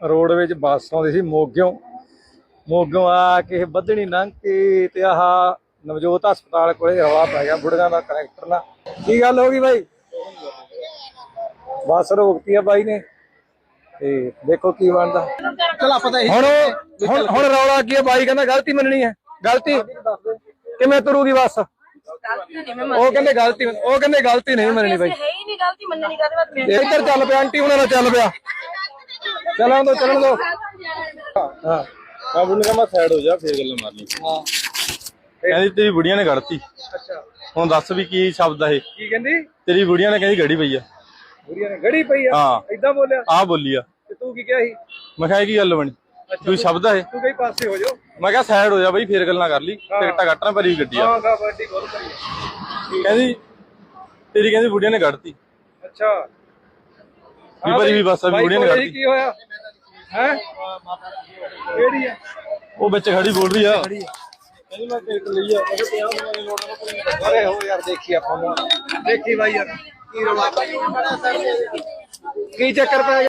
Road ਵਿੱਚ ਬੱਸ ਆਉਂਦੀ ਸੀ ਮੋਗਿਓ। ਮੋਗਿਓ ਆ ਕੇ ਬੱਧਣੀ ਲੰਘ ਕੇ ਤੇ ਆਹ ਨਵਜੋਤ ਹਸਪਤਾਲ ਕੋਲੇ ਰਵਾ ਪੈ ਗਿਆ ਬੁੜੀਆਂ ਦਾ ਕਰੈਕਟਰ ਨਾਲ। ਕੀ ਗੱਲ ਹੋ ਗਈ ਬਾਈ? ਬੱਸ ਰੋਕਤੀ ਆ ਬਾਈ ਨੇ। ਤੇ ਦੇਖੋ ਕੀ ਬਣਦਾ। ਚਲ ਆਪਾਂ ਤਾਂ ਹੁਣ ਹੁਣ ਹੁਣ ਰੌਲਾ ਕੀ ਆ ਬਾਈ? ਕਹਿੰਦਾ ਗਲਤੀ ਮੰਨਣੀ ਹੈ। ਗਲਤੀ? ਕਿਵੇਂ ਤੁਰੂਗੀ ਬੱਸ? ਉਹ ਕਹਿੰਦੇ ਗਲਤੀ ਉਹ ਕਹਿੰਦੇ ਗਲਤੀ ਨਹੀਂ ਮੰਨਣੀ ਬਾਈ। ਹੈ ਹੀ ਨਹੀਂ ਗਲਤੀ ਮੰਨਣੀ ਬਾਤ ਮੇਰੇ ਇੱਧਰ ਚੱਲ ਪਿਆ ਆਂਟੀ ਉਹਨਾਂ ਨਾਲ ਚੱਲ ਪਿਆ। ਚੱਲਣ ਦੋ ਚੱਲਣ ਦੋ ਹਾਂ। ਆ ਬੁੱਢੀ ਕਹਿੰਦਾ ਸਾਈਡ ਹੋ ਜਾ ਫੇਰ ਗੱਲਾਂ ਮਾਰਨੀ ਹਾਂ। ਕਹਿੰਦੀ ਤੇਰੀ ਬੁੜੀਆਂ ਨੇ ਕੱਢਤੀ। ਅੱਛਾ। ਹੁਣ ਦੱਸ ਵੀ ਕੀ ਸ਼ਬਦ ਆ ਇਹ? ਕੀ ਕਹਿੰਦੀ? ਤੇਰੀ ਬੁੜੀਆਂ ਨੇ ਕਹਿੰਦੀ ਗੜੀ ਪਈ ਆ। ਬੁੜੀਆਂ ਨੇ ਗੜੀ ਪਈ ਆ? ਹਾਂ। ਏਦਾਂ ਬੋਲਿਆ? ਆ ਬੋਲੀ ਆ। ਤੇ ਤੂੰ ਕੀ ਕਿਹਾ ਸੀ? ਮੈਂ ਕਿਹਾ ਇਹ ਕੀ ਗੱਲ ਬਣੀ? ਤੂੰ ਸ਼ਬਦ ਆ ਇਹ? ਤੂੰ ਕਈ ਪਾਸੇ ਹੋ ਜਾਓ। ਮੈਂ ਕਿਹਾ ਸਾਈਡ ਹੋ ਜਾ ਬਈ ਫੇਰ ਗੱਲਾਂ ਕਰ ਲਈ। ਟਿਕਟਾਂ ਕੱਟਣਾ ਭਰੀ ਗੱਡੀ ਆ। ਹਾਂ ਗਾ ਵੱਡੀ ਬਹੁਤ ਕਰੀ ਕਹਿੰਦੀ ਤੇਰੀ ਕਹਿੰਦੀ ਬੁੜੀਆਂ ਨੇ ਕੱਢਤੀ। ਅੱਛਾ। ਭਰੀ ਵੀ ਬੱਸ ਆ ਵੀ ਬਾਈ ਬੁੜੀਆਂ ਨੇ ਕੋਲੇ ਕੱਢਤੀ ਕੀ ਹੋਇਆ? ਹੈ? ਕਿਹੜੀ ਆ? ਉਹ ਵਿੱਚ ਖੜੀ ਬੋਲ ਰਹੀ ਆ। ਕਹਿੰਦੀ ਮੈਂ ਟਿਕਟ ਲਈ ਆ। ਮੈਂ ਕਿਹਾ 50 ਦੀ ਲੋੜ ਆ ਅਰੇ ਹੋ ਯਾਰ ਦੇਖੀ ਆਪਾਂ ਨੂੰ। ਦੇਖੀ ਬਾਈ ਯਾਰ ਕੀ ਰੌਲਾ ਕੀ ਚੱਕਰ ਪੈ